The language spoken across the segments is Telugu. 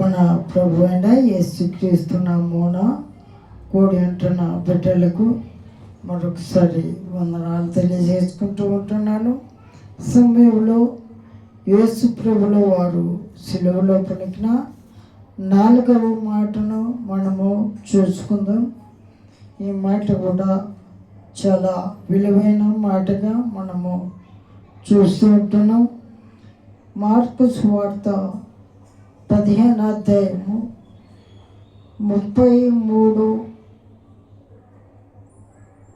మన ప్రభు అయిన యేసు క్రీస్తునామూన కూడి ఉంటున్న బిడ్డలకు మరొకసారి వందనాలు తెలియజేసుకుంటూ ఉంటున్నాను. సమయంలో యేసు ప్రభుల వారు సిలువలో పలికిన నాలుగవ మాటను మనము చూసుకుందాం. ఈ మాట కూడా చాలా విలువైన మాటగా మనము చూస్తూ ఉంటున్నాం. మార్కు సువార్త పదిహేను అధ్యాయము ముప్పై మూడు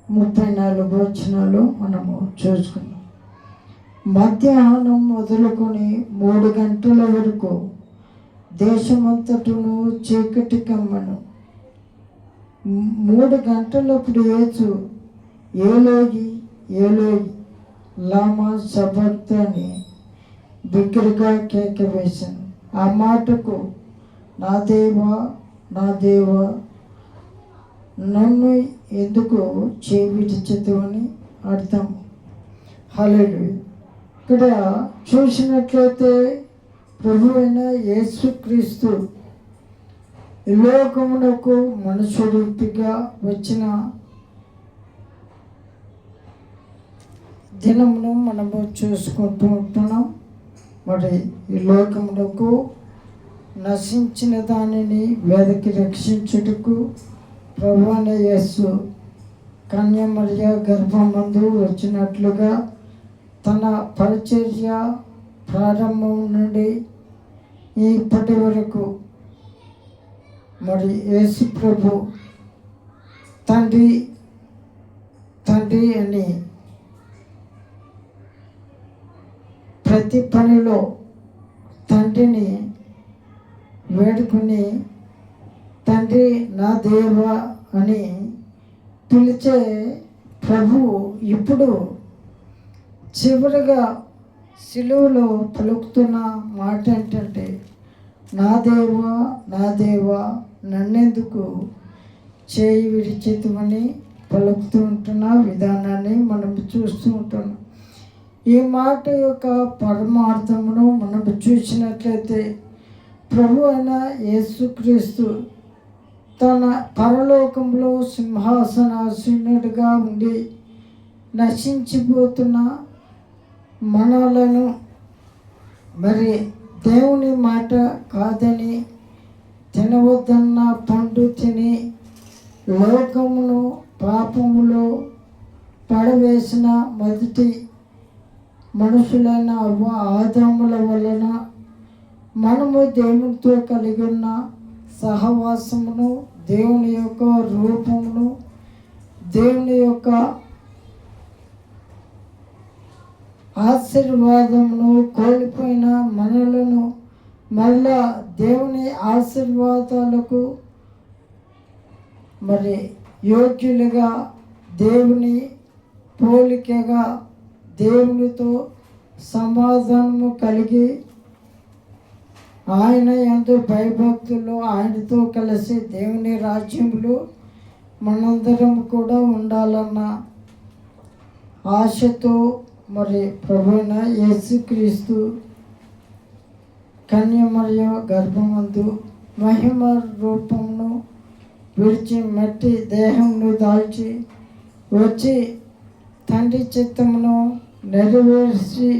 ముప్పై నాలుగు వచనాలు మనము చూసుకున్నాం మధ్యాహ్నం మొదలుకొని మూడు గంటల వరకు దేశమంతటను చీకటి కమ్మను. మూడు గంటలప్పుడు యేసు ఏలోగి ఏలోగి లామా సబర్త్ అని బిగ్గరగా కేక వేశాను ఆ మాటకు నా దేవా నా దేవా నన్ను ఎందుకు చేవిడిచదని అర్థం. హలేదు ఇక్కడ చూసినట్లయితే ప్రభు అయిన యేసుక్రీస్తు లోకమునకు మనుషుడిగా వచ్చిన దినమును మనము చూసుకుంటూ ఉంటున్నాం. మరి ఈ లోకమునకు నశించిన దానిని వేదకి రక్షించుటకు ప్రభు యేసు కన్యమర్య గర్భమందు వచ్చినట్లుగా తన పరిచర్య ప్రారంభం నుండి ఇప్పటి వరకు మరి యేసు ప్రభు తండ్రి తండ్రి అని ప్రతి పనిలో తండ్రిని వేడుకుని తండ్రి నా దేవ అని పిలిచే ప్రభు ఇప్పుడు చివరిగా సిలువలో పలుకుతున్న మాట ఏంటంటే నా దేవా నా దేవా నన్నెందుకు చేయి విడిచితమని పలుకుతూ ఉంటున్న విధానాన్ని మనం చూస్తూ ఉంటున్నాం. ఈ మాట యొక్క పరమార్థమును మనం చూసినట్లయితే ప్రభు అయిన యేసుక్రీస్తు తన పరలోకంలో సింహాసనాసీనుడిగా ఉండి నశించిపోతున్న మనలను మరి దేవుని మాట కాదని తినవద్దన్న పండు తిని లోకమును పాపములో పడవేసిన మొదటి మనుషులైన అవ్వ ఆదాముల వలన మనము దేవునితో కలిగి ఉన్న సహవాసమును దేవుని యొక్క రూపమును దేవుని యొక్క ఆశీర్వాదమును కోల్పోయిన మనలను మళ్ళా దేవుని ఆశీర్వాదాలకు మరి యోగ్యులుగా దేవుని పోలికగా దేవునితో సమాధానము కలిగి ఆయన ఎంతో భయభక్తులు ఆయనతో కలిసి దేవుని రాజ్యంలో మనందరం కూడా ఉండాలన్న ఆశతో మరి ప్రభుైన యేసుక్రీస్తు మరియు గర్భమందు మహిమ రూపమును విడిచి మట్టి దేహమును దాల్చి వచ్చి తండ్రి చిత్తమును నెరవేర్చి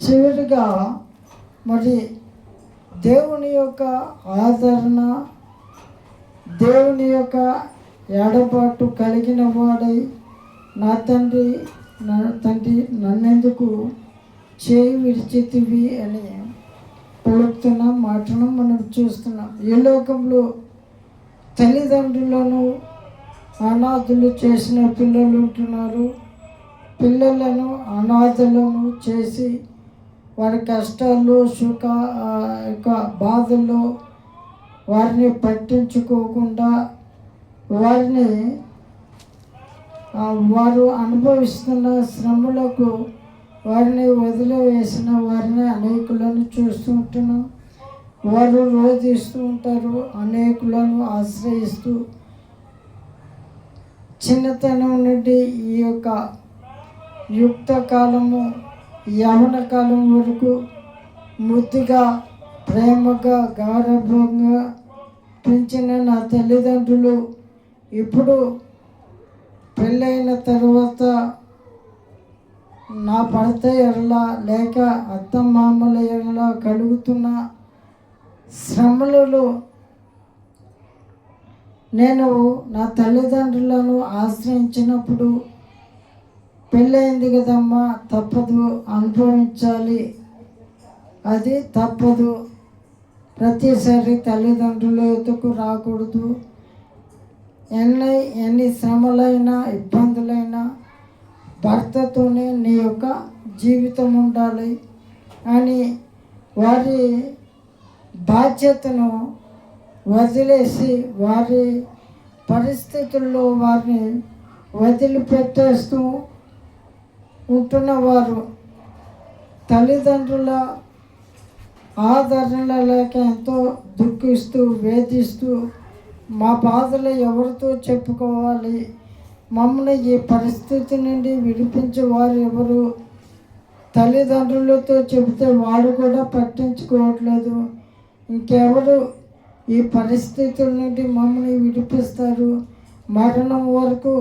చివరిగా మరి దేవుని యొక్క ఆదరణ దేవుని యొక్క ఎడబాటు కలిగిన వాడై నా తండ్రి నా తండ్రి నన్నెందుకు చేయి విడిచితివి అని పలుకుతున్న మాటను మనం చూస్తున్నాం. ఈ లోకంలో తల్లిదండ్రులను అనాథులు చేసిన పిల్లలు ఉంటున్నారు. పిల్లలను అనాథలను చేసి వారి కష్టాలు సుఖ యొక్క బాధలు వారిని పట్టించుకోకుండా వారిని వారు అనుభవిస్తున్న శ్రమలకు వారిని వదిలివేసిన వారిని అనేకులను చూస్తూ ఉంటున్నాం. వారు రోధిస్తూ ఉంటారు అనేకులను ఆశ్రయిస్తూ. చిన్నతనం నుండి ఈ యొక్క యుక్త కాలము యవన కాలం వరకు ముద్దుగా ప్రేమగా గౌరవంగా పెంచిన నా తల్లిదండ్రులు ఇప్పుడు పెళ్ళైన తర్వాత నా భర్త ఎడల లేక అత్త మామల ఎడల కలుగుతున్న శ్రమలలో నేను నా తల్లిదండ్రులను ఆశ్రయించినప్పుడు పెళ్ళయింది కదమ్మా తప్పదు అనుభవించాలి. అది తప్పదు. ప్రతిసారి తల్లిదండ్రుల ఎదుకు రాకూడదు. ఎన్ని ఎన్ని శ్రమలైనా ఇబ్బందులైనా భర్తతోనే నీ యొక్క జీవితం ఉండాలి అని వారి బాధ్యతను వదిలేసి వారి పరిస్థితుల్లో వారిని వదిలిపెట్టేస్తూ ఉంటున్నవారు తల్లిదండ్రుల ఆదరణ లేక ఎంతో దుఃఖిస్తూ వేధిస్తూ మా బాధలు ఎవరితో చెప్పుకోవాలి? మమ్మల్ని ఈ పరిస్థితి నుండి విడిపించే వారు ఎవరు? తల్లిదండ్రులతో చెబితే వాడు కూడా పట్టించుకోవట్లేదు. ఇంకెవరు ఈ పరిస్థితుల నుండి మమ్మల్ని విడిపిస్తారు? మరణం వరకు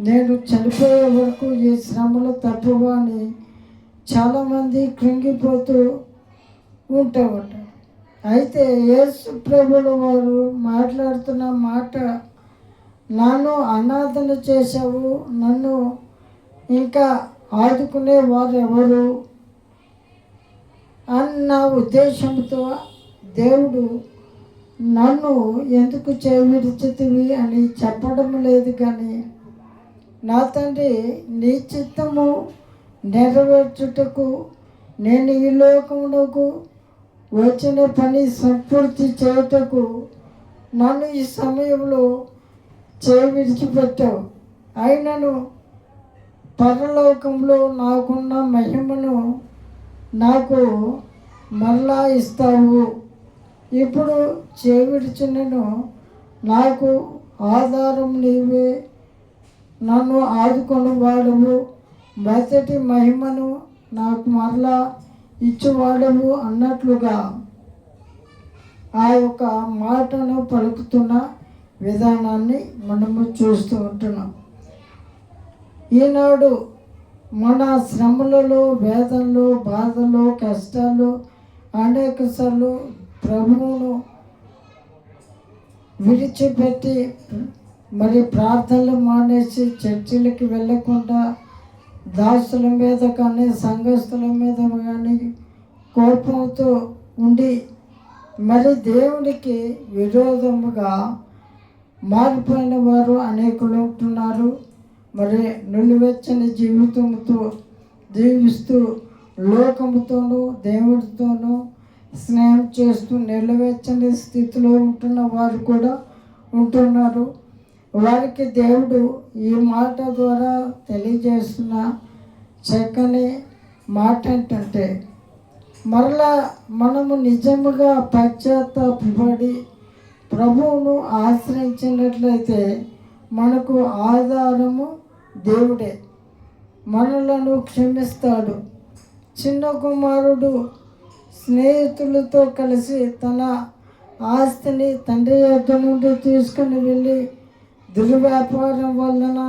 నేను చనిపోయే వరకు ఈ శ్రమలు తప్పవు అని చాలామంది కృంగిపోతూ ఉంటూ ఉంటారు అయితే యేసు ప్రభులు వారు మాట్లాడుతున్న మాట నన్ను అనాథన చేశావు నన్ను ఇంకా ఆదుకునే వారు ఎవరు అన్న ఉద్దేశంతో దేవుడు నన్ను ఎందుకు చేవిడిచితివి? అని చెప్పడం లేదు కానీ నా తండ్రి నీ చిత్తము నెరవేర్చుటకు నేను ఈ లోకమునకు వచ్చిన పని సంపూర్తి చేయుటకు నన్ను ఈ సమయంలో చేవిడిచిపెట్టావు. అయినను పరలోకంలో నాకున్న మహిమను నాకు మరలా ఇస్తావు. ఇప్పుడు చేవిడిచినను నాకు ఆధారం నీవే నన్ను ఆదుకొని వాడవు. మొదటి మహిమను నాకు మరలా ఇచ్చేవాడవు అన్నట్లుగా ఆ యొక్క మాటను పలుకుతున్న విధానాన్ని మనము చూస్తూ ఉంటున్నాం. ఈనాడు మన శ్రమలలో వేదనలు బాధలు కష్టాలు అనేక సార్లు ప్రభువును విడిచిపెట్టి మరి ప్రార్థనలు మానేసి చర్చిలకి వెళ్ళకుండా దాసుల మీద కానీ సంఘస్థుల మీద కానీ కోపంతో ఉండి మరి దేవునికి విరోధముగా మారిపోయిన వారు అనేకులు ఉంటున్నారు. మరి నులివెచ్చని జీవితంతో జీవిస్తూ లోకముతోనూ దేవుడితోనూ స్నేహం చేస్తూ నిలవెచ్చని స్థితిలో ఉంటున్న వారు కూడా ఉంటున్నారు. వారికి దేవుడు ఈ మాట ద్వారా తెలియజేస్తున్న చక్కని మాట ఏంటంటే మరలా మనము నిజముగా పశ్చాత్తాపడి ప్రభువును ఆశ్రయించినట్లయితే మనకు ఆధారము దేవుడే. మనలను క్షమిస్తాడు. చిన్న కుమారుడు స్నేహితులతో కలిసి తన ఆస్తిని తండ్రి యొక్క నుండి తీసుకుని వెళ్ళి దుర్వ్యాపారం వలన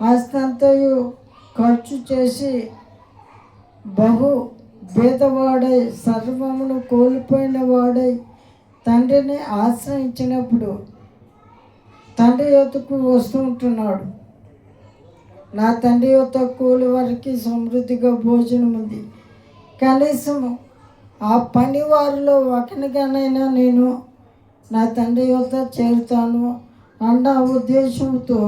ఆస్తంతయు ఖర్చు చేసి బహు భేదవాడై సర్వమును కోల్పోయిన వాడై తండ్రిని ఆశ్రయించినప్పుడు తండ్రి యొక్కకు వస్తూ ఉంటున్నాడు. నా తండ్రి యొక్క కూలి వారికి సమృద్ధిగా భోజనం ఉంది. కనీసం ఆ పని వారిలో ఒకనిగానైనా నేను నా తండ్రి యొక్క చేరుతాను. అన్న ఉద్దేశంతో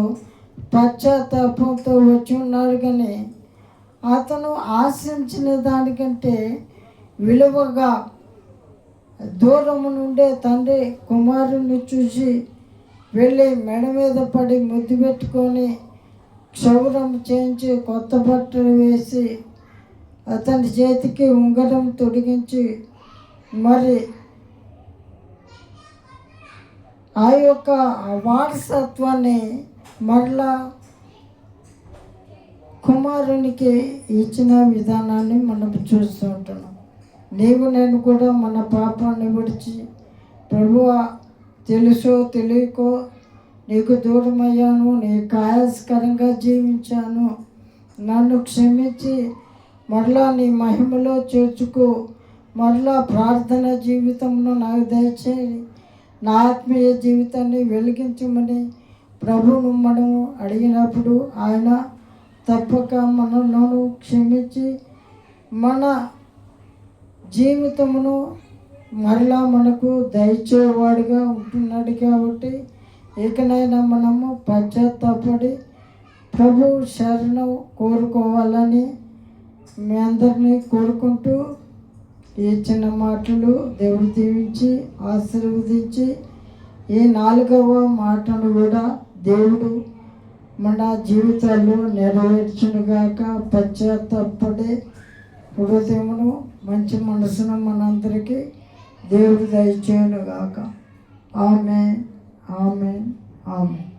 పశ్చాత్తాపంతో వచ్చి ఉన్నాడు కానీ అతను ఆశించిన దానికంటే విలువగా దూరము నుండే తండ్రి కుమారుని చూసి వెళ్ళి మెడ మీద పడి ముద్దు పెట్టుకొని క్షౌరం చేయించి కొత్త బట్టలు వేసి అతని చేతికి ఉంగరం తొడిగించి మరి ఆ యొక్క వారసత్వాన్ని మరలా కుమారునికి ఇచ్చిన విధానాన్ని మనం చూస్తూ ఉంటున్నాం నీవు నేను కూడా మన పాపాన్ని విడిచి ప్రభువ తెలుసో తెలియకో నీకు దూరమయ్యాను నీ కాయస్కరంగా జీవించాను. నన్ను క్షమించి మరలా నీ మహిమలో చేర్చుకో. మరలా ప్రార్థన జీవితంలో నాకు దయచేయి. నా ఆత్మీయ జీవితాన్ని వెలిగించమని ప్రభువును మనము అడిగినప్పుడు ఆయన తప్పక మనలను క్షమించి మన జీవితమును మరలా మనకు దయచేవాడిగా ఉంటున్నాడు కాబట్టి ఇకనైనా మనము పశ్చాత్తాపడి ప్రభు శరణం కోరుకోవాలని మీ అందరినీ కోరుకుంటూ ఈ చిన్న మాటలు దేవుడు దీవించి ఆశీర్వదించి ఈ నాలుగవ మాటను కూడా దేవుడు మన జీవితాల్లో నెరవేర్చునుగాక పశ్చాత్తపడే హృదయమును మంచి మనసును మనందరికీ దేవుడు దయచేయునుగాక. ఆమె ఆమె ఆమె